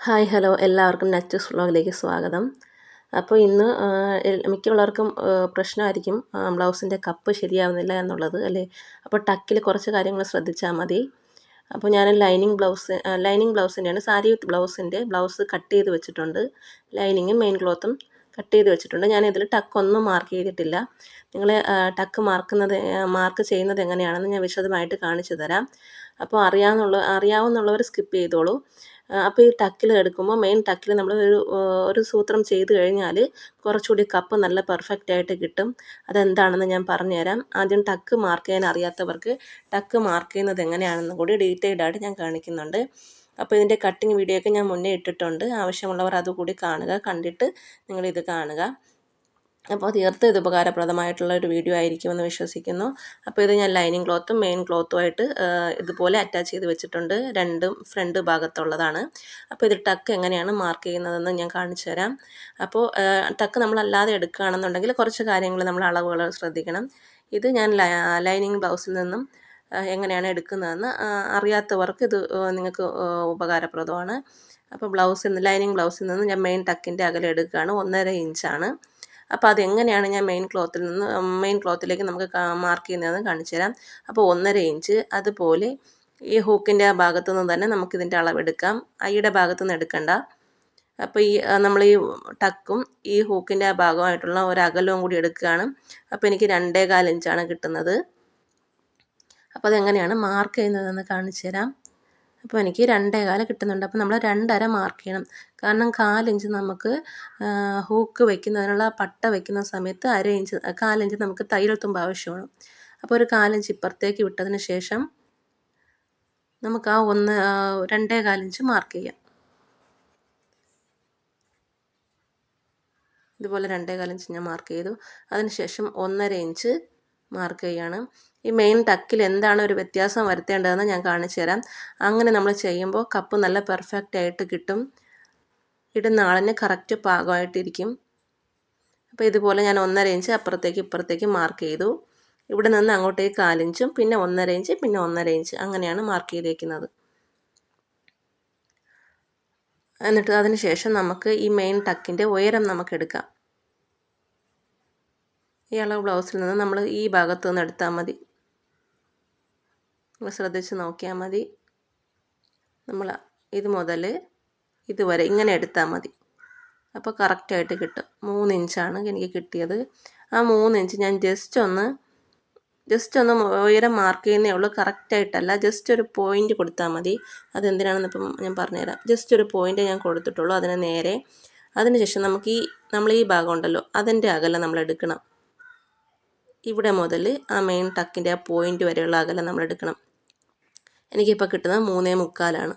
Hi hello. എല്ലാവർക്കും nets വ്ളോഗിലേക്ക് സ്വാഗതം. അപ്പോൾ ഇന്ന് മിക്കുള്ളവർക്കും പ്രശ്നമായിരിക്കും ബ്ലൗസിന്റെ കപ്പ് ശരിയാവുന്നില്ല എന്നുള്ളത് അല്ലേ? അപ്പോൾ ടക്കിൽ കുറച്ച് കാര്യങ്ങൾ ശ്രദ്ധിച്ചാൽ മതി. അപ്പോൾ ഞാൻ ലൈനിങ് ബ്ലൗസ് ലൈനിങ് ബ്ലൗസിന്റെയാണ് സാരി വിത്ത് ബ്ലൗസിന്റെ ബ്ലൗസ് കട്ട് ചെയ്ത് വെച്ചിട്ടുണ്ട്. ലൈനിങ്ങും മെയിൻ ക്ലോത്തും. കട്ട് ചെയ്ത് വെച്ചിട്ടുണ്ട്. ഞാൻ ഇതിൽ ടക്കൊന്നും മാർക്ക് ചെയ്തിട്ടില്ല. നിങ്ങൾ ടക്ക് മാർക്കുന്നത് മാർക്ക് ചെയ്യുന്നത് എങ്ങനെയാണെന്ന് ഞാൻ വിശദമായിട്ട് കാണിച്ചു തരാം. അപ്പോൾ അറിയാവുന്നുള്ള അറിയാവുന്നുള്ളവർ സ്കിപ്പ് ചെയ്തോളൂ. അപ്പോൾ ഈ ടക്കിൽ എടുക്കുമ്പോൾ മെയിൻ ടക്കിൽ നമ്മൾ ഒരു ഒരു സൂത്രം ചെയ്ത് കഴിഞ്ഞാൽ കുറച്ചുകൂടി കപ്പ് നല്ല പെർഫെക്റ്റ് ആയിട്ട് കിട്ടും. അതെന്താണെന്ന് ഞാൻ പറഞ്ഞുതരാം. ആദ്യം ടക്ക് മാർക്ക് ചെയ്യാൻ അറിയാത്തവർക്ക് ടക്ക് മാർക്ക് ചെയ്യുന്നത് എങ്ങനെയാണെന്ന് കൂടി ഡീറ്റെയിൽഡ് ആയിട്ട് ഞാൻ കാണിക്കുന്നുണ്ട്. അപ്പോൾ ഇതിന്റെ കട്ടിങ് വീഡിയോ ഒക്കെ ഞാൻ മുന്നേ ഇട്ടിട്ടുണ്ട്. ആവശ്യമുള്ളവർ അതുകൂടി കാണുക കണ്ടിട്ട് നിങ്ങളിത് കാണുക. അപ്പോൾ തീർത്ത് ഇത് ഉപകാരപ്രദമായിട്ടുള്ള ഒരു വീഡിയോ ആയിരിക്കുമെന്ന് വിശ്വസിക്കുന്നു. അപ്പോൾ ഇത് ഞാൻ ലൈനിങ് ക്ലോത്തും മെയിൻ ക്ലോത്തുമായിട്ട് ഇതുപോലെ അറ്റാച്ച് ചെയ്ത് വെച്ചിട്ടുണ്ട്. രണ്ടും ഫ്രണ്ട് ഭാഗത്തുള്ളതാണ്. അപ്പോൾ ഇത് ടക്ക് എങ്ങനെയാണ് മാർക്ക് ചെയ്യുന്നതെന്ന് ഞാൻ കാണിച്ചു തരാം. അപ്പോൾ ടക്ക് നമ്മളല്ലാതെ എടുക്കുകയാണെന്നുണ്ടെങ്കിൽ കുറച്ച് കാര്യങ്ങൾ നമ്മൾ അളവുകൾ ശ്രദ്ധിക്കണം. ഇത് ഞാൻ ലൈനിങ് ബ്ലൗസിൽ നിന്നും എങ്ങനെയാണ് എടുക്കുന്നതെന്ന് അറിയാത്തവർക്ക് ഇത് നിങ്ങൾക്ക് ഉപകാരപ്രദമാണ്. അപ്പോൾ ബ്ലൗസിൽ നിന്ന് ലൈനിങ് ബ്ലൗസിൽ നിന്ന് ഞാൻ മെയിൻ ടക്കിന്റെ അകലെ എടുക്കുകയാണ് ഒന്നര ഇഞ്ചാണ്. അപ്പോൾ അതെങ്ങനെയാണ് ഞാൻ മെയിൻ ക്ലോത്തിൽ നിന്ന് മെയിൻ ക്ലോത്തിലേക്ക് നമുക്ക് മാർക്ക് ചെയ്യുന്നതെന്ന് കാണിച്ചു തരാം. അപ്പോൾ ഒന്നര ഇഞ്ച് അതുപോലെ ഈ ഹൂക്കിന്റെ ഭാഗത്തു നിന്ന് തന്നെ നമുക്കിതിന്റെ അളവെടുക്കാം അയ്യുടെ ഭാഗത്തു നിന്ന് എടുക്കണ്ട. അപ്പോൾ ഈ നമ്മൾ ഈ ടക്കും ഈ ഹൂക്കിന്റെ ഭാഗമായിട്ടുള്ള ഒരു അകലവും കൂടി എടുക്കുകയാണ്. അപ്പോൾ എനിക്ക് രണ്ടേ കാലിഞ്ചാണ് കിട്ടുന്നത്. അപ്പോൾ അതെങ്ങനെയാണ് മാർക്ക് ചെയ്യുന്നതെന്ന് കാണിച്ചു തരാം. അപ്പോൾ എനിക്ക് രണ്ടേ രണ്ടേകാൽ കിട്ടുന്നുണ്ട്. അപ്പോൾ നമ്മൾ രണ്ടര മാർക്ക് ചെയ്യണം. കാരണം കാലിഞ്ച് നമുക്ക് ഹൂക്ക് വെക്കുന്നതിനുള്ള പട്ട വെക്കുന്ന സമയത്ത് അര ഇഞ്ച് കാലിഞ്ച് നമുക്ക് തയ്യൽ തുമ്പ് ആവശ്യമാണ്. അപ്പോൾ ഒരു കാലിഞ്ച് ഇപ്പുറത്തേക്ക് വിട്ടതിന് ശേഷം നമുക്ക് ആ ഒന്ന് രണ്ടേ കാലിഞ്ച് മാർക്ക് ചെയ്യാം. ഇതുപോലെ രണ്ടേ കാലിഞ്ച് ഞാൻ മാർക്ക് ചെയ്തു. അതിനുശേഷം ഒന്നര ഇഞ്ച് മാർക്ക് ചെയ്യാണ്. ഈ മെയിൻ ടക്കിൽ എന്താണ് ഒരു വ്യത്യാസം വരുത്തേണ്ടതെന്ന് ഞാൻ കാണിച്ചു തരാം. അങ്ങനെ നമ്മൾ ചെയ്യുമ്പോൾ കപ്പ് നല്ല പെർഫെക്റ്റ് ആയിട്ട് കിട്ടും. ഇടുന്ന ആളിന് കറക്റ്റ് പാകമായിട്ടിരിക്കും. അപ്പോൾ ഇതുപോലെ ഞാൻ ഒന്നര ഇഞ്ച് അപ്പുറത്തേക്ക് ഇപ്പുറത്തേക്ക് മാർക്ക് ചെയ്തു. ഇവിടെ നിന്ന് അങ്ങോട്ടേക്ക് കാലിഞ്ചും പിന്നെ ഒന്നര ഇഞ്ച് പിന്നെ ഒന്നര ഇഞ്ച് അങ്ങനെയാണ് മാർക്ക് ചെയ്തേക്കുന്നത്. എന്നിട്ട് അതിന് ശേഷം നമുക്ക് ഈ മെയിൻ ടക്കിന്റെ ഉയരം നമുക്ക് എടുക്കാം. ഈ അളവ് ബ്ലൗസിൽ നിന്ന് നമ്മൾ ഈ ഭാഗത്തു നിന്ന് എടുത്താൽ മതി. ശ്രദ്ധിച്ച് നോക്കിയാൽ മതി. നമ്മൾ ഇത് മുതൽ ഇതുവരെ ഇങ്ങനെ എടുത്താൽ മതി. അപ്പോൾ കറക്റ്റായിട്ട് കിട്ടും. മൂന്ന് ഇഞ്ചാണ് എനിക്ക് കിട്ടിയത്. ആ മൂന്ന് ഇഞ്ച് ഞാൻ ജസ്റ്റ് ഒന്ന് ജസ്റ്റ് ഒന്ന് ഉയരം മാർക്ക് ചെയ്യുന്നേ ഉള്ളൂ. കറക്റ്റായിട്ടല്ല ജസ്റ്റ് ഒരു പോയിന്റ് കൊടുത്താൽ മതി. അതെന്തിനാണെന്ന് ഇപ്പം ഞാൻ പറഞ്ഞുതരാം. ജസ്റ്റ് ഒരു പോയിന്റ് ഞാൻ കൊടുത്തിട്ടുള്ളൂ അതിന് നേരെ. അതിനുശേഷം നമുക്ക് ഈ നമ്മൾ ഈ ഭാഗം ഉണ്ടല്ലോ അതിന്റെ അകലം നമ്മൾ എടുക്കണം. ഇവിടെ മുതൽ ആ മെയിൻ ടക്കിന്റെ ആ പോയിന്റ് വരെയുള്ള അകലം നമ്മൾ എടുക്കണം. എനിക്കിപ്പോൾ കിട്ടുന്നത് മൂന്നേ മുക്കാലാണ്.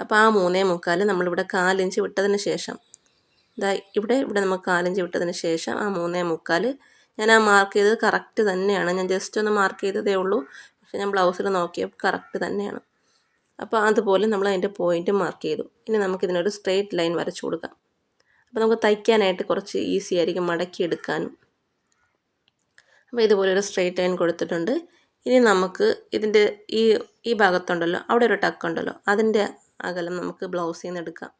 അപ്പോൾ ആ മൂന്നേ മുക്കാൽ നമ്മളിവിടെ കാലിഞ്ച് വിട്ടതിന് ശേഷം ഇതാ ഇവിടെ ഇവിടെ നമുക്ക് കാലിഞ്ച് വിട്ടതിന് ശേഷം ആ മൂന്നേ മുക്കാൽ ഞാൻ ആ മാർക്ക് ചെയ്തത് കറക്റ്റ് തന്നെയാണ്. ഞാൻ ജസ്റ്റ് ഒന്ന് മാർക്ക് ചെയ്തതേ ഉള്ളൂ. പക്ഷേ ഞാൻ ബ്ലൗസിൽ നോക്കിയപ്പോൾ കറക്റ്റ് തന്നെയാണ്. അപ്പോൾ അതുപോലെ നമ്മൾ അതിന്റെ പോയിന്റ് മാർക്ക് ചെയ്തു. ഇനി നമുക്കിതിനൊരു സ്ട്രെയിറ്റ് ലൈൻ വരച്ചു കൊടുക്കാം. അപ്പോൾ നമുക്ക് തയ്ക്കാനായിട്ട് കുറച്ച് ഈസി ആയിരിക്കും മടക്കി എടുക്കാനും. അപ്പോൾ ഇതുപോലെ ഒരു സ്ട്രെയിറ്റ് ലൈൻ കൊടുത്തിട്ടുണ്ട്. ഇനി നമുക്ക് ഇതിന്റെ ഈ ഈ ഭാഗത്തുണ്ടല്ലോ അവിടെ ഒരു ടക്ക് ഉണ്ടല്ലോ അതിന്റെ അകലം നമുക്ക് ബ്ലൗസിൽ നിന്ന് എടുക്കാം.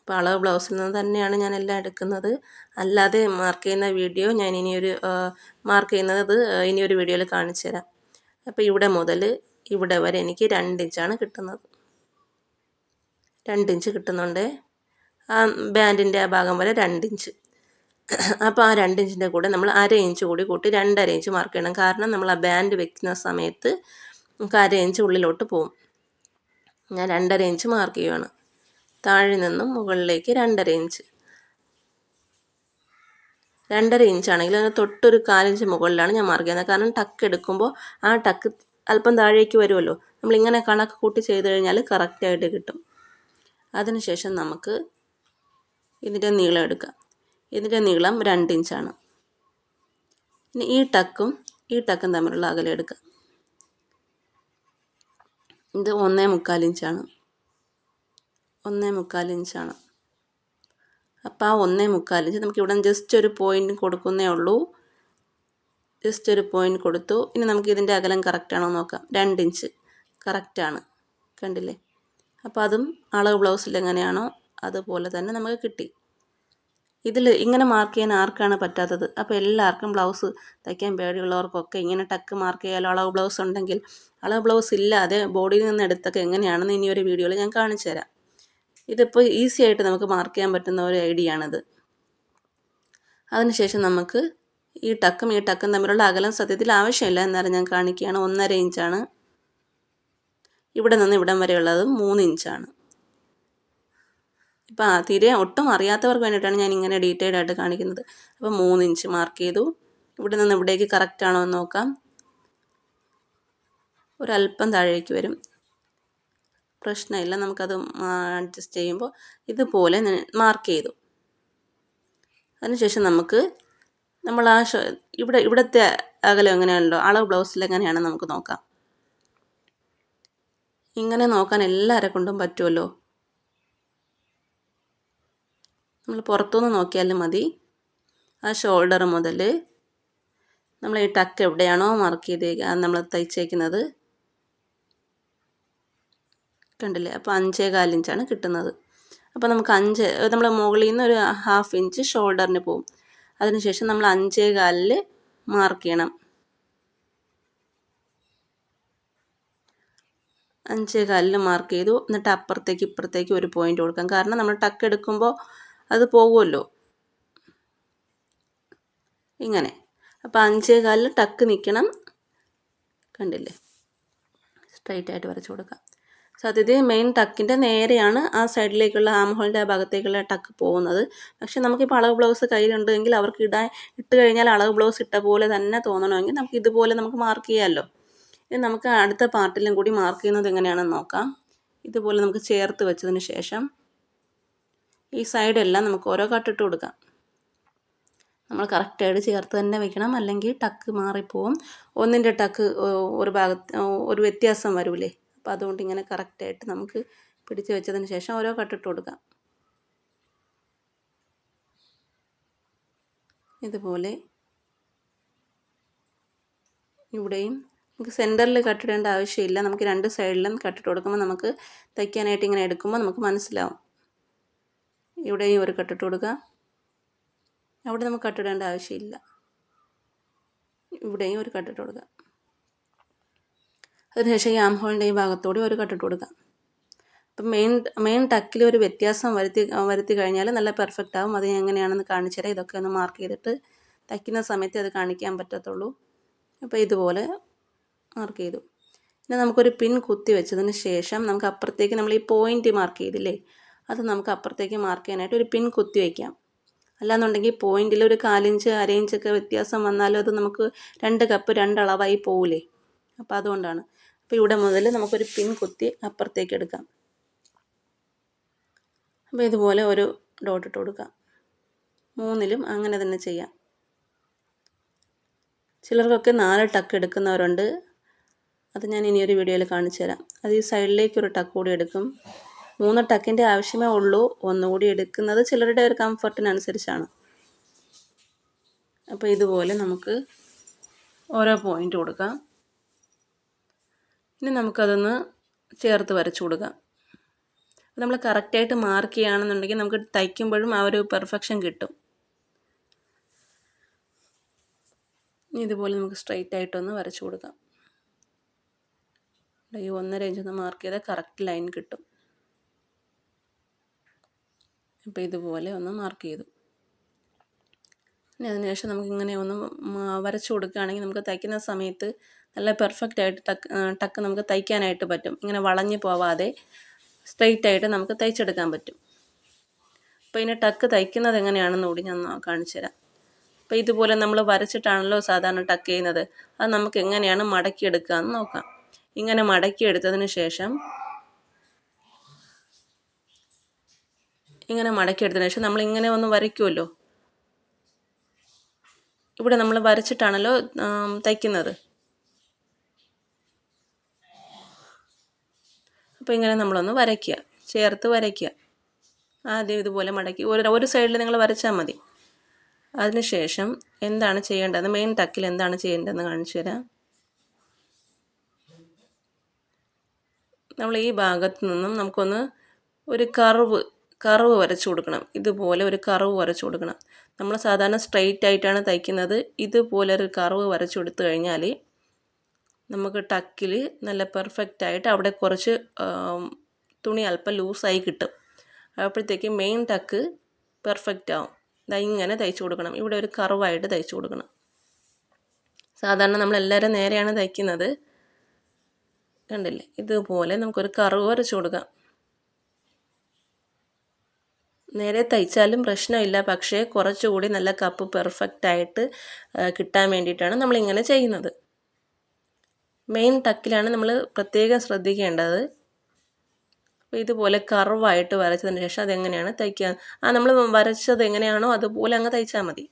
അപ്പോൾ അളവ് ബ്ലൗസിൽ നിന്ന് തന്നെയാണ് ഞാൻ എല്ലാം എടുക്കുന്നത്. അല്ലാതെ മാർക്ക് ചെയ്യുന്ന വീഡിയോ ഞാൻ ഇനിയൊരു മാർക്ക് ചെയ്യുന്നത് ഇനിയൊരു വീഡിയോയിൽ കാണിച്ചു തരാം. അപ്പോൾ ഇവിടെ മുതൽ ഇവിടെ വരെ എനിക്ക് രണ്ട് ഇഞ്ചാണ് കിട്ടുന്നത്. രണ്ട് ഇഞ്ച് കിട്ടുന്നുണ്ട്. ആ ബാൻഡിന്റെ ആ ഭാഗം വരെ രണ്ട് ഇഞ്ച് അപ്പോൾ ആ രണ്ട് ഇഞ്ചിന്റെ കൂടെ നമ്മൾ അര ഇഞ്ച് കൂടി കൂട്ടി രണ്ടര ഇഞ്ച് മാർക്ക് ചെയ്യണം. കാരണം നമ്മൾ ആ ബാൻഡ് വെക്കുന്ന സമയത്ത് നമുക്ക് അര ഇഞ്ച് ഉള്ളിലോട്ട് പോകും ഞാൻ രണ്ടര ഇഞ്ച് മാർക്ക് ചെയ്യുകയാണ് താഴെ നിന്നും മുകളിലേക്ക് രണ്ടര ഇഞ്ച്. രണ്ടര ഇഞ്ചാണെങ്കിൽ അതിന് തൊട്ടൊരു കാലിഞ്ച് മുകളിലാണ് ഞാൻ മാർക്ക് ചെയ്യുന്നത്. കാരണം ടക്ക് എടുക്കുമ്പോൾ ആ ടക്ക് അല്പം താഴേക്ക് വരുമല്ലോ. നമ്മളിങ്ങനെ കണക്ക് കൂട്ടി ചെയ്ത് കഴിഞ്ഞാൽ കറക്റ്റായിട്ട് കിട്ടും. അതിനുശേഷം നമുക്ക് ഇതിന്റെ നീളം എടുക്കാം. ഇതിന്റെ നീളം രണ്ട് ഇഞ്ചാണ്. ഇനി ഈ ടക്കും ഈ ടക്കും തമ്മിലുള്ള അകലം എടുക്കുക ഇത് ഒന്നേ മുക്കാൽ ഇഞ്ചാണ്. ഒന്നേ മുക്കാൽ ഇഞ്ചാണ്. അപ്പോൾ ആ ഒന്നേ മുക്കാൽ ഇഞ്ച് നമുക്ക് ഇവിടെ ജസ്റ്റ് ഒരു പോയിന്റ് കൊടുക്കുന്നേ ഉള്ളൂ. ജസ്റ്റ് ഒരു പോയിന്റ് കൊടുത്തു. ഇനി നമുക്ക് ഇതിന്റെ അകലം കറക്റ്റ് ആണോ നോക്കാം. രണ്ട് ഇഞ്ച്. കറക്റ്റാണ് കണ്ടില്ലേ? അപ്പോൾ അതും അളവ് ബ്ലൗസിൽ എങ്ങനെയാണോ അതുപോലെ തന്നെ നമുക്ക് കിട്ടി. ഇതിൽ ഇങ്ങനെ മാർക്ക് ചെയ്യാൻ ആർക്കാണ് പറ്റാത്തത്? അപ്പോൾ എല്ലാവർക്കും ബ്ലൗസ് തയ്ക്കാൻ പേടിയുള്ളവർക്കൊക്കെ ഇങ്ങനെ ടക്ക് മാർക്ക് ചെയ്യാലോ? അളവ് ബ്ലൗസ് ഉണ്ടെങ്കിൽ അളവ് ബ്ലൗസ് ഇല്ലാതെ ബോഡിയിൽ നിന്ന് എടുത്തൊക്കെ എങ്ങനെയാണെന്ന് ഇനി ഒരു വീഡിയോയിൽ ഞാൻ കാണിച്ചു തരാം. ഇതിപ്പോൾ ഈസി ആയിട്ട് നമുക്ക് മാർക്ക് ചെയ്യാൻ പറ്റുന്ന ഒരു ഐഡിയ ആണിത്. അതിനുശേഷം നമുക്ക് ഈ ടക്കും ഈ ടക്കും തമ്മിലുള്ള അകലം സത്യത്തിൽ ആവശ്യമില്ല എന്നാലും ഞാൻ കാണിക്കുകയാണ്. ഒന്നര ഇഞ്ചാണ് ഇവിടെ നിന്ന് ഇവിടം വരെയുള്ളത് മൂന്ന് ഇഞ്ചാണ് ഇപ്പം തീരെ ഒട്ടും അറിയാത്തവർക്ക് വേണ്ടിയിട്ടാണ് ഞാൻ ഇങ്ങനെ ഡീറ്റെയിൽഡ് ആയിട്ട് കാണിക്കുന്നത്. അപ്പോൾ മൂന്ന് ഇഞ്ച് മാർക്ക് ചെയ്തു. ഇവിടെ നിന്ന് ഇവിടേക്ക് കറക്റ്റ് ആണോ എന്ന് നോക്കാം. ഒരല്പം താഴേക്ക് വരും. പ്രശ്നമില്ല നമുക്കത് അഡ്ജസ്റ്റ് ചെയ്യുമ്പോൾ ഇതുപോലെ മാർക്ക് ചെയ്തു. അതിനുശേഷം നമുക്ക് നമ്മൾ ആ ഇവിടെ ഇവിടുത്തെ അകലം എങ്ങനെയാണല്ലോ അളവ് ബ്ലൗസിൽ എങ്ങനെയാണെന്ന് നമുക്ക് നോക്കാം. ഇങ്ങനെ നോക്കാൻ എല്ലാവരെ കൊണ്ടും പറ്റുമല്ലോ നമ്മൾ പുറത്തുനിന്ന് നോക്കിയാൽ മതി. ആ ഷോൾഡർ മുതൽ നമ്മൾ ഈ ടക്ക് എവിടെയാണോ മാർക്ക് ചെയ്ത് നമ്മൾ തയ്ച്ചേക്കുന്നത്. കണ്ടില്ലേ? അപ്പോൾ അഞ്ചേ കാലിഞ്ചാണ് കിട്ടുന്നത്. അപ്പോൾ നമുക്ക് അഞ്ച് നമ്മൾ മുകളിൽ നിന്ന് ഒരു ഹാഫ് ഇഞ്ച് ഷോൾഡറിന് പോവും. അതിനുശേഷം നമ്മൾ അഞ്ചേ കാലിൽ മാർക്ക് ചെയ്യണം. അഞ്ചേ കാലിൽ മാർക്ക് ചെയ്തു. എന്നിട്ട് അപ്പുറത്തേക്ക് ഇപ്പുറത്തേക്ക് ഒരു പോയിന്റ് കൊടുക്കാം. കാരണം നമ്മൾ ടക്ക് എടുക്കുമ്പോൾ അത് പോകുമല്ലോ ഇങ്ങനെ. അപ്പോൾ അഞ്ചേ കാലിൽ ടക്ക് നിൽക്കണം കണ്ടില്ലേ? സ്ട്രൈറ്റ് ആയിട്ട് വരച്ചു കൊടുക്കാം. സത്യത്തിൽ മെയിൻ ടക്കിന്റെ നേരെയാണ് ആ സൈഡിലേക്കുള്ള ആം ഹോളിന്റെ ആ ഭാഗത്തേക്കുള്ള ടക്ക് പോകുന്നത്. പക്ഷേ നമുക്കിപ്പോൾ അളവ് ബ്ലൗസ് കയ്യിലുണ്ടെങ്കിൽ അവർക്ക് ഇടാൻ ഇട്ട് കഴിഞ്ഞാൽ അളവ് ബ്ലൗസ് ഇട്ട പോലെ തന്നെ തോന്നണമെങ്കിൽ നമുക്ക് ഇതുപോലെ നമുക്ക് മാർക്ക് ചെയ്യാമല്ലോ ഇത് നമുക്ക് അടുത്ത പാർട്ടിലും കൂടി മാർക്ക് ചെയ്യുന്നത് എങ്ങനെയാണെന്ന് നോക്കാം. ഇതുപോലെ നമുക്ക് ചേർത്ത് വെച്ചതിന് ശേഷം ഈ സൈഡെല്ലാം നമുക്ക് ഓരോ കട്ടിട്ട് കൊടുക്കാം. നമ്മൾ കറക്റ്റായിട്ട് ചേർത്ത് തന്നെ വെക്കണം. അല്ലെങ്കിൽ ടക്ക് മാറിപ്പോവും. ഒന്നിന്റെ ടക്ക് ഒരു ഭാഗത്ത് ഒരു വ്യത്യാസം വരൂലേ? അപ്പോൾ അതുകൊണ്ട് ഇങ്ങനെ കറക്റ്റായിട്ട് നമുക്ക് പിടിച്ച് വെച്ചതിന് ശേഷം ഓരോ കട്ടിട്ട് കൊടുക്കാം. ഇതുപോലെ ഇവിടെയും നമുക്ക് സെന്ററിൽ കട്ടിടേണ്ട ആവശ്യമില്ല. നമുക്ക് രണ്ട് സൈഡിലും കട്ടിട്ട് കൊടുക്കുമ്പോൾ നമുക്ക് തയ്ക്കാനായിട്ട് ഇങ്ങനെ എടുക്കുമ്പോൾ നമുക്ക് മനസ്സിലാവും. ഇവിടെയും ഒരു കട്ടിട്ട് കൊടുക്കുക. അവിടെ നമുക്ക് കട്ടിടേണ്ട ആവശ്യമില്ല. ഇവിടെയും ഒരു കട്ടിട്ട് കൊടുക്കുക. അതിനുശേഷം ഈ ആം ഭാഗത്തോടെ ഒരു കട്ടിട്ട് കൊടുക്കാം അപ്പം മെയിൻ മെയിൻ ടക്കിൽ ഒരു വ്യത്യാസം വരുത്തി വരുത്തി കഴിഞ്ഞാൽ നല്ല പെർഫെക്റ്റ് ആവും. അത് എങ്ങനെയാണെന്ന് കാണിച്ചു തരാം. ഇതൊക്കെ ഒന്ന് മാർക്ക് ചെയ്തിട്ട് തയ്ക്കുന്ന സമയത്ത് അത് കാണിക്കാൻ പറ്റത്തുള്ളൂ. അപ്പോൾ ഇതുപോലെ മാർക്ക് ചെയ്തു. പിന്നെ നമുക്കൊരു പിൻ കുത്തി വെച്ചതിന് ശേഷം നമുക്ക് അപ്പുറത്തേക്ക് നമ്മൾ ഈ പോയിന്റ് മാർക്ക് ചെയ്തില്ലേ? അത് നമുക്ക് അപ്പുറത്തേക്ക് മാർക്ക് ചെയ്യാനായിട്ട് ഒരു പിൻ കുത്തി വയ്ക്കാം അല്ലാന്നുണ്ടെങ്കിൽ പോയിന്റിൽ ഒരു കാലിഞ്ച് അരയിഞ്ച് ഒക്കെ വ്യത്യാസം വന്നാലും അത് നമുക്ക് രണ്ട് കപ്പ് രണ്ടളവായി പോവില്ലേ അപ്പോൾ അതുകൊണ്ടാണ്. അപ്പോൾ ഇവിടെ മുതൽ നമുക്കൊരു പിൻ കുത്തി അപ്പുറത്തേക്ക് എടുക്കാം. അപ്പോൾ ഇതുപോലെ ഒരു ഡോട്ട് ഇട്ട് കൊടുക്കാം. മൂന്നിലും അങ്ങനെ തന്നെ ചെയ്യാം. ചിലർക്കൊക്കെ നാല് ടക്ക് എടുക്കുന്നവരുണ്ട്. അത് ഞാൻ ഇനിയൊരു വീഡിയോയിൽ കാണിച്ചു തരാം അത് ഈ സൈഡിലേക്കൊരു ടക്ക് കൂടി എടുക്കും. മൂന്ന് ടക്കിന്റെ ആവശ്യമേ ഉള്ളൂ. ഒന്നുകൂടി എടുക്കുന്നത് ചിലരുടെ ഒരു കംഫർട്ടിനനുസരിച്ചാണ്. അപ്പോൾ ഇതുപോലെ നമുക്ക് ഓരോ പോയിന്റ് കൊടുക്കാം. ഇനി നമുക്കതൊന്ന് ചേർത്ത് വരച്ചു കൊടുക്കാം. നമ്മൾ കറക്റ്റായിട്ട് മാർക്ക് ചെയ്യുകയാണെന്നുണ്ടെങ്കിൽ നമുക്ക് തയ്ക്കുമ്പോഴും ആ ഒരു പെർഫെക്ഷൻ കിട്ടും. ഇനി ഇതുപോലെ നമുക്ക് സ്ട്രെയിറ്റ് ആയിട്ടൊന്ന് വരച്ചു കൊടുക്കാം. ഈ ഒന്നര ഇഞ്ചൊന്ന് മാർക്ക് ചെയ്താൽ കറക്റ്റ് ലൈൻ കിട്ടും. അപ്പോൾ ഇതുപോലെ ഒന്ന് മാർക്ക് ചെയ്തു. ഇനി അതിനുശേഷം നമുക്കിങ്ങനെ ഒന്ന് വരച്ചു കൊടുക്കുകയാണെങ്കിൽ നമുക്ക് തയ്ക്കുന്ന സമയത്ത് നല്ല പെർഫെക്റ്റ് ആയിട്ട് ടക്ക് ടക്ക് നമുക്ക് തയ്ക്കാനായിട്ട് പറ്റും. ഇങ്ങനെ വളഞ്ഞു പോവാതെ സ്ട്രെയിറ്റ് ആയിട്ട് നമുക്ക് തയ്ച്ചെടുക്കാൻ പറ്റും. അപ്പോൾ ഇതിന് ടക്ക് തയ്ക്കുന്നത് എങ്ങനെയാണെന്ന് കൂടി ഞാൻ കാണിച്ചു തരാം. അപ്പോൾ ഇതുപോലെ നമ്മൾ വരച്ചിട്ടാണല്ലോ സാധാരണ ടക്ക് ചെയ്യുന്നത്. അത് നമുക്ക് എങ്ങനെയാണ് മടക്കിയെടുക്കുക എന്ന് നോക്കാം. ഇങ്ങനെ മടക്കിയെടുത്തതിന് ശേഷം ഇങ്ങനെ മടക്കിയെടുത്തതിന് ശേഷം നമ്മൾ ഇങ്ങനെ ഒന്ന് വരയ്ക്കുമല്ലോ ഇവിടെ നമ്മൾ വരച്ചിട്ടാണല്ലോ തയ്ക്കുന്നത്. അപ്പോൾ ഇങ്ങനെ നമ്മളൊന്ന് വരയ്ക്കുക ചേർത്ത് വരയ്ക്കുക. ആദ്യം ഇതുപോലെ മടക്കി ഒരു ഒരു സൈഡിൽ നിങ്ങൾ വരച്ചാൽ മതി. അതിനുശേഷം എന്താണ് ചെയ്യേണ്ടത് മെയിൻ ടക്കിൽ എന്താണ് ചെയ്യേണ്ടതെന്ന് കാണിച്ചു തരാം. നമ്മൾ ഈ ഭാഗത്തു നിന്നും നമുക്കൊന്ന് ഒരു കർവ് കർവ് വരച്ചു കൊടുക്കണം. ഇതുപോലെ ഒരു കർവ് വരച്ചു കൊടുക്കണം. നമ്മൾ സാധാരണ സ്ട്രെയിറ്റ് ആയിട്ടാണ് തയ്ക്കുന്നത്. ഇതുപോലെ ഒരു കർവ് വരച്ചു കൊടുത്തു കഴിഞ്ഞാൽ നമുക്ക് ടക്കിൽ നല്ല പെർഫെക്റ്റ് ആയിട്ട് അവിടെ കുറച്ച് തുണി അല്പം ലൂസായി കിട്ടും. അപ്പോഴത്തേക്ക് മെയിൻ ടക്ക് പെർഫെക്റ്റ് ആവും. ഇതാ ഇങ്ങനെ തയ്ച്ചു കൊടുക്കണം. ഇവിടെ ഒരു കർവായിട്ട് തയ്ച്ചു കൊടുക്കണം. സാധാരണ നമ്മളെല്ലാവരും നേരെയാണ് തയ്ക്കുന്നത്. കണ്ടില്ലേ? ഇതുപോലെ നമുക്കൊരു കർവ് വരച്ചു കൊടുക്കാം. നേരെ തയ്ച്ചാലും പ്രശ്നമില്ല. പക്ഷേ കുറച്ചുകൂടി നല്ല കപ്പ് പെർഫെക്റ്റ് ആയിട്ട് കിട്ടാൻ വേണ്ടിയിട്ടാണ് നമ്മളിങ്ങനെ ചെയ്യുന്നത്. മെയിൻ ടക്കിലാണ് നമ്മൾ പ്രത്യേകം ശ്രദ്ധിക്കേണ്ടത്. അപ്പോൾ ഇതുപോലെ കർവായിട്ട് വരച്ചതിന് ശേഷം അതെങ്ങനെയാണ് തയ്ക്കുക ആ നമ്മൾ വരച്ചത് എങ്ങനെയാണോ അതുപോലെ അങ്ങ് തയ്ച്ചാൽ മതി.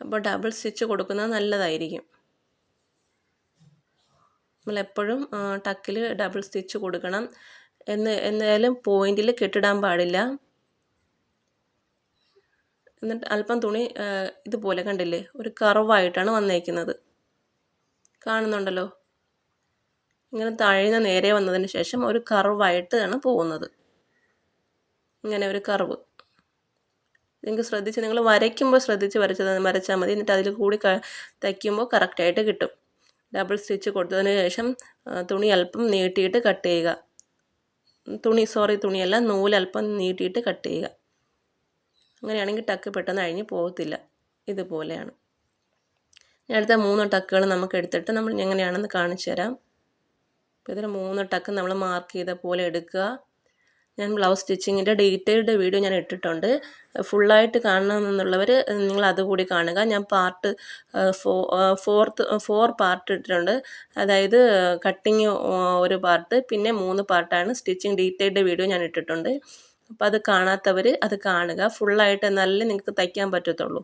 അപ്പോൾ ഡബിൾ സ്റ്റിച്ച് കൊടുക്കുന്നത് നല്ലതായിരിക്കും. നമ്മളെപ്പോഴും ടക്കിൽ ഡബിൾ സ്റ്റിച്ച് കൊടുക്കണം. എന്ന് എന്നാലും പോയിന്റിൽ കെട്ടിടാൻ പാടില്ല. എന്നിട്ട് അല്പം തുണി ഇതുപോലെ കണ്ടില്ലേ? ഒരു കറവായിട്ടാണ് വന്നേക്കുന്നത്. കാണുന്നുണ്ടല്ലോ? ഇങ്ങനെ താഴ്ന്ന നേരെ വന്നതിന് ശേഷം ഒരു കർവായിട്ടാണ് പോകുന്നത്. ഇങ്ങനെ ഒരു കർവ് നിങ്ങൾക്ക് ശ്രദ്ധിച്ച് നിങ്ങൾ വരയ്ക്കുമ്പോൾ ശ്രദ്ധിച്ച് വരച്ചത് വരച്ചാൽ മതി. എന്നിട്ട് അതിൽ കൂടി തയ്ക്കുമ്പോൾ കറക്റ്റായിട്ട് കിട്ടും. ഡബിൾ സ്റ്റിച്ച് കൊടുത്തതിന് ശേഷം തുണി അല്പം നീട്ടിയിട്ട് കട്ട് ചെയ്യുക. തുണി സോറി തുണിയല്ല നൂൽ അല്പം നീട്ടിയിട്ട് കട്ട് ചെയ്യുക. അങ്ങനെയാണെങ്കിൽ ടക്ക് പെട്ടെന്ന് അഴിഞ്ഞ് പോകത്തില്ല. ഇതുപോലെയാണ്. അടുത്ത മൂന്ന് ടക്കുകൾ നമുക്ക് എടുത്തിട്ട് നമ്മൾ എങ്ങനെയാണെന്ന് കാണിച്ചു തരാം ഇതിൽ മൂന്ന് ടക്ക് നമ്മൾ മാർക്ക് ചെയ്ത പോലെ എടുക്കുക. ഞാൻ ബ്ലൗസ് സ്റ്റിച്ചിങ്ങിന്റെ ഡീറ്റെയിൽഡ് വീഡിയോ ഞാൻ ഇട്ടിട്ടുണ്ട്. ഫുള്ളായിട്ട് കാണണമെന്നുള്ളവർ നിങ്ങൾ അതുകൂടി കാണുക. ഞാൻ പാർട്ട് ഫോ ഫോർത്ത് ഫോർ പാർട്ട് ഇട്ടിട്ടുണ്ട്. അതായത് കട്ടിങ് ഒരു പാർട്ട് പിന്നെ മൂന്ന് പാർട്ടാണ് സ്റ്റിച്ചിങ് ഡീറ്റെയിൽഡ് വീഡിയോ ഞാൻ ഇട്ടിട്ടുണ്ട്. അപ്പോൾ അത് കാണാത്തവർ അത് കാണുക. ഫുള്ളായിട്ട് നല്ല നിങ്ങൾക്ക് തയ്ക്കാൻ പറ്റത്തുള്ളൂ.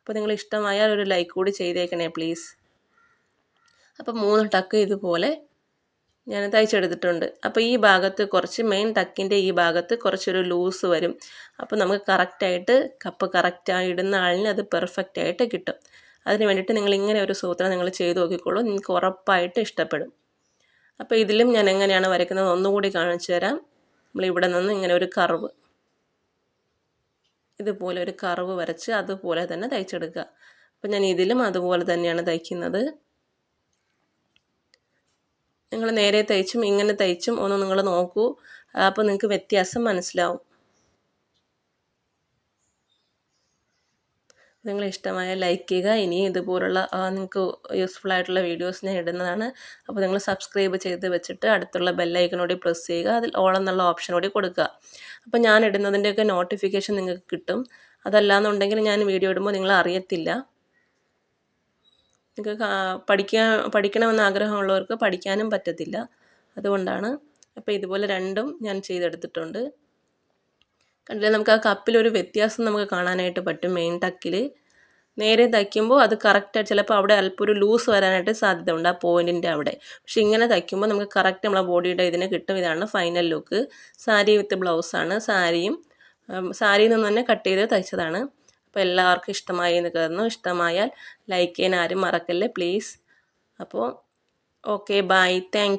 അപ്പോൾ നിങ്ങൾ ഇഷ്ടമായാൽ ഒരു ലൈക്ക് കൂടി ചെയ്തേക്കണേ പ്ലീസ്. അപ്പോൾ മൂന്ന് ടക്ക് ഇതുപോലെ ഞാൻ തയ്ച്ചെടുത്തിട്ടുണ്ട് അപ്പോൾ ഈ ഭാഗത്ത് കുറച്ച് മെയിൻ ടക്കിന്റെ ഈ ഭാഗത്ത് കുറച്ചൊരു ലൂസ് വരും. അപ്പോൾ നമുക്ക് കറക്റ്റായിട്ട് കപ്പ് കറക്റ്റായി ഇടുന്ന ആളിന് അത് പെർഫെക്റ്റ് ആയിട്ട് കിട്ടും. അതിന് വേണ്ടിയിട്ട് നിങ്ങൾ ഇങ്ങനെ ഒരു സൂത്രം നിങ്ങൾ ചെയ്തു നോക്കിക്കോളൂ. നിങ്ങൾക്ക് ഉറപ്പായിട്ട് ഇഷ്ടപ്പെടും. അപ്പോൾ ഇതിലും ഞാൻ എങ്ങനെയാണ് വരയ്ക്കുന്നത് ഒന്നുകൂടി കാണിച്ചു തരാം. നമ്മൾ ഇവിടെ നിന്ന് ഇങ്ങനെ ഒരു കർവ് ഇതുപോലെ ഒരു കർവ് വരച്ച് അതുപോലെ തന്നെ തയ്ച്ചെടുക്കുക. അപ്പോൾ ഞാൻ ഇതിലും അതുപോലെ തന്നെയാണ് തയ്ക്കുന്നത്. നിങ്ങൾ നേരെ തയ്ച്ചും ഇങ്ങനെ തയ്ച്ചും ഒന്ന് നിങ്ങൾ നോക്കൂ. അപ്പോൾ നിങ്ങൾക്ക് വ്യത്യാസം മനസ്സിലാവും. നിങ്ങൾ ഇഷ്ടമായ ലൈക്ക് ചെയ്യുക. ഇനി ഇതുപോലുള്ള നിങ്ങൾക്ക് യൂസ്ഫുൾ ആയിട്ടുള്ള വീഡിയോസ് ഞാൻ ഇടുന്നതാണ്. അപ്പോൾ നിങ്ങൾ സബ്സ്ക്രൈബ് ചെയ്ത് വെച്ചിട്ട് അടുത്തുള്ള ബെല്ലൈക്കനോടി പ്രസ് ചെയ്യുക. അതിൽ ഓൾ എന്നുള്ള ഓപ്ഷനോടി കൊടുക്കുക. അപ്പോൾ ഞാൻ ഇടുന്നതിന്റെയൊക്കെ നോട്ടിഫിക്കേഷൻ നിങ്ങൾക്ക് കിട്ടും. അതല്ലാന്നുണ്ടെങ്കിൽ ഞാൻ വീഡിയോ ഇടുമ്പോൾ നിങ്ങൾ അറിയത്തില്ല. നിങ്ങൾക്ക് പഠിക്കാൻ പഠിക്കണമെന്ന് ആഗ്രഹമുള്ളവർക്ക് പഠിക്കാനും പറ്റത്തില്ല. അതുകൊണ്ടാണ് അപ്പോൾ ഇതുപോലെ രണ്ടും ഞാൻ ചെയ്തെടുത്തിട്ടുണ്ട്. കണ്ടില്ലേ നമുക്ക് ആ കപ്പിലൊരു വ്യത്യാസം നമുക്ക് കാണാനായിട്ട് പറ്റും മെയിൻ ടക്കിൽ നേരെ തയ്ക്കുമ്പോൾ അത് കറക്റ്റായിട്ട് ചിലപ്പോൾ അവിടെ അല്പം ഒരു ലൂസ് വരാനായിട്ട് സാധ്യത ഉണ്ട് ആ പോയിന്റിന്റെ അവിടെ. പക്ഷെ ഇങ്ങനെ തയ്ക്കുമ്പോൾ നമുക്ക് കറക്റ്റ് നമ്മളെ ബോഡിയുടെ ഇതിന് കിട്ടും. ഇതാണ് ഫൈനൽ ലുക്ക് സാരി വിത്ത് ബ്ലൗസാണ് സാരിയും സാരിയിൽ നിന്ന് തന്നെ കട്ട് ചെയ്ത് തയ്ച്ചതാണ്. അപ്പോൾ എല്ലാവർക്കും ഇഷ്ടമായി എന്ന് കരുതുന്നു. ഇഷ്ടമായാൽ ലൈക്ക് ചെയ്യാൻ ആരും മറക്കല്ലേ പ്ലീസ് അപ്പോൾ ഓക്കെ ബൈ താങ്ക്